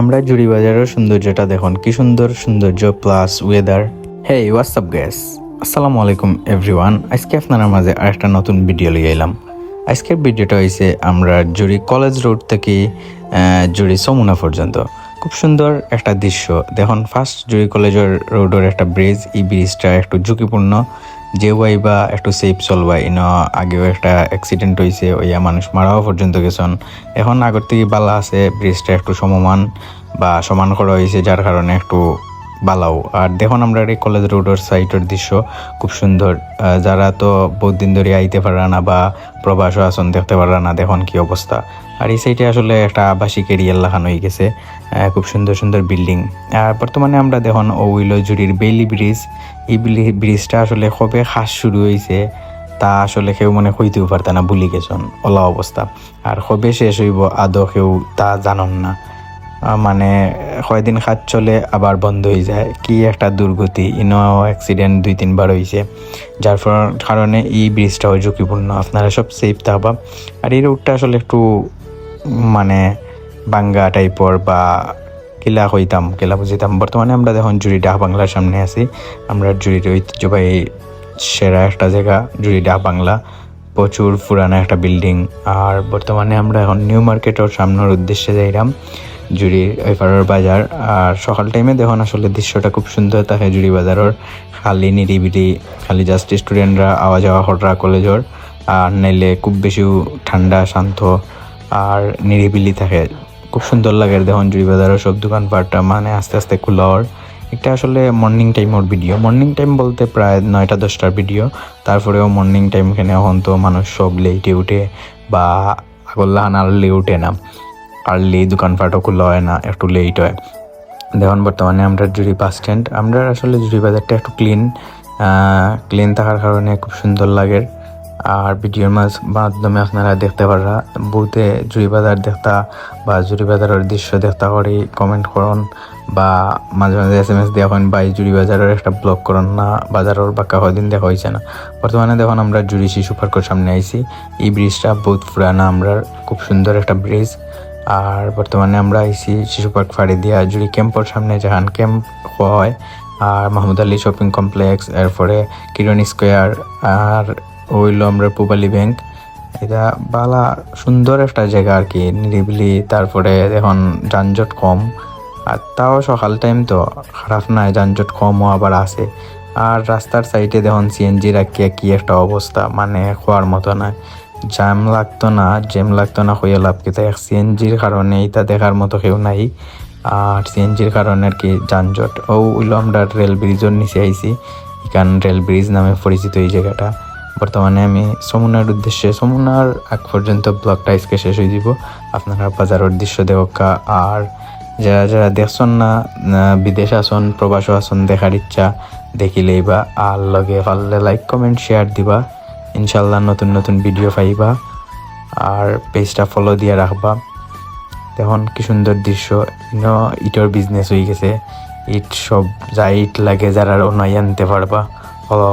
আমরা জুড়ি বাজারের সৌন্দর্যটা দেখুন। কি সুন্দর সৌন্দর্য plus weather hey what's up guys আসসালামু আলাইকুম এভরিওয়ান আজকে আপনার মাঝে আরেকটা নতুন ভিডিও লিয়ে এলাম। আজকের ভিডিওটা হয়েছে আমরা জুড়ি কলেজ রোড থেকে জুড়ি সমুনা পর্যন্ত। খুব সুন্দর একটা দৃশ্য। দেখুন ফার্স্ট জুই কলেজের রোডের একটা ব্রিজ এই ব্রিজটা একটু ঝুঁকিপূর্ণ। যে ওয়াই বা একটু সেফ চলবা ইন আগেও একটা অ্যাক্সিডেন্ট হয়েছে ওইয়া মানুষ মারাও পর্যন্ত গেছেন। এখন আগর থেকে বালা আছে ব্রিজটা একটু সমমান বা সমান করা হয়েছে যার কারণে একটু বালাও। আর দেখুন আমরা এই কলেজ রোডের সাইডের দৃশ্য, খুব সুন্দর। যারা তো বহুত দিন ধরে আইতে পারে না বা প্রবাস আসন দেখতে পারে না, দেখুন কি অবস্থা। আর এই সাইডে আসলে একটা আবাসিক এরিয়া লাগানো হয়ে গেছে। খুব সুন্দর সুন্দর বিল্ডিং আর বর্তমানে আমরা দেখুন ওইলো জুড়ির বেইলি ব্রিজ এই বিলি- ব্রিজটা আসলে কবে খাস শুরু হয়েছে তা আসলে কেউ মনে হইতেও পারত না, ভুলি গেছন। ওলা অবস্থা। আর কবে শেষ হইব, আদৌ কেউ তা জানন না। মানে কয়দিন খাত চলে, আবার বন্ধ হয়ে যায়। কি একটা দুর্গতি, ইনো অ্যাক্সিডেন্ট দুই তিনবার হয়েছে যার কারণে এই ব্রিজটাও ঝুঁকিপূর্ণ। আপনারা সব সেফ থাকবা। আর এই রোডটা আসলে একটু মানে বাঙ্গা টাইপর বা কিলা হইতাম কিলা বুঝিতাম বর্তমানে আমরা দেখুন জুড়ি ডাক বাংলার সামনে আছি। আমরা জুড়ির ঐতিহ্যবাহী সেরা একটা জায়গা, জুড়ি ডাক বাংলা। প্রচুর পুরানো একটা বিল্ডিং আর বর্তমানে আমরা এখন নিউ মার্কেটের সামনের উদ্দেশ্যে যাইলাম। জুড়ির এপারের বাজার। আর সকাল টাইমে দেখুন আসলে দৃশ্যটা খুব সুন্দর। থাকে জুড়ি বাজারের খালি নিরিবিলি, খালি জাস্ট স্টুডেন্টরা আওয়া যাওয়া হটরা কলেজের আর নাইলে খুব বেশি ঠান্ডা, শান্ত আর নিরিবিলি থাকে। খুব সুন্দর লাগে দেখুন জুড়ি বাজারের সব দোকানপাটটা। মানে আস্তে আস্তে খোলা হওয়ার এটা আসলে মর্নিং টাইমের ভিডিও মর্নিং টাইম বলতে প্রায় নয়টা, দশটার ভিডিও তারপরেও মর্নিং টাইম এখানে এখন তো মানুষ সব লেটে উঠে বা আগল্লাহান আর্লি উঠে না। আর্লি দোকানপাটও খোলা হয় না, একটু লেট হয়। দেখুন, বর্তমানে আমরা জুড়ি বাস স্ট্যান্ড আমরা আসলে জুড়ি বাজারটা একটু ক্লিন ক্লিন থাকার কারণে খুব সুন্দর লাগে। আর ভিডিওর মাধ্যমে আপনারা দেখতে পারা বহুতে জুড়ি বাজার দেখতা বা জুড়ি বাজারের দৃশ্য দেখতা করে কমেন্ট করুন বা মাঝে মাঝে এস এম এস হন বা এই জুড়ি বাজারের একটা ব্লগ করুন না, বাজারের বাক্কা কদিন দেখা হয়েছে না। বর্তমানে দেখুন, আমরা জুড়ি শিশু পার্কের সামনে আইছি। এই ব্রিজটা বহুত পুরানা, আমরা খুব সুন্দর একটা ব্রিজ আর বর্তমানে আমরা আইসি শিশু পার্ক ফাড়ি দিয়া জুড়ি ক্যাম্পের সামনে যেখান ক্যাম্প হয়, আর মাহমুদ আলী শপিং কমপ্লেক্স এরপরে কিরণ স্কোয়ার আর ওইলো আমরা পুবালি ব্যাংক এটা বালা সুন্দর একটা জায়গা আর কি, নিরিবিলি, তারপরে এখন যানজট কম, আর তাও সকাল টাইম তো, খারাপ নয় যানজট কমও আবার আছে। আর রাস্তার সাইডে দেখুন সিএনজি রাখিয়া কি একটা অবস্থা মানে খোয়ার মতো নয় জ্যাম লাগতো না জ্যাম লাগতো না, হইয়া লাভ কি? তাই সিএনজির কারণে এটা দেখার মতো কেউ নাই। আর সিএনজির কারণে আর কি যানজট? ও, উইলো আমরা রেল ব্রিজের নিচে আইছি। এখান রেল ব্রিজ নামে পরিচিত এই জায়গাটা। বর্তমানে আমি সমুনার উদ্দেশ্যে, সমুনার আগ পর্যন্ত ব্লগটা আজকে শেষ হয়ে দিব। আপনারা বাজারের দৃশ্য দেখা আর যারা যারা দেখছেন না বিদেশ আসন, প্রবাস আসন, দেখার ইচ্ছা, দেখিলেই বা। আর লগে পারলে লাইক কমেন্ট শেয়ার দিবা। ইনশাল্লাহ নতুন নতুন ভিডিও পাইবা আর পেজটা ফলো দিয়ে রাখবা। তখন কি সুন্দর দৃশ্য। ইটর বিজনেস হয়ে গেছে। ইট সব, যা ইট লাগে যারা অন্য আনতে পারবা ফলো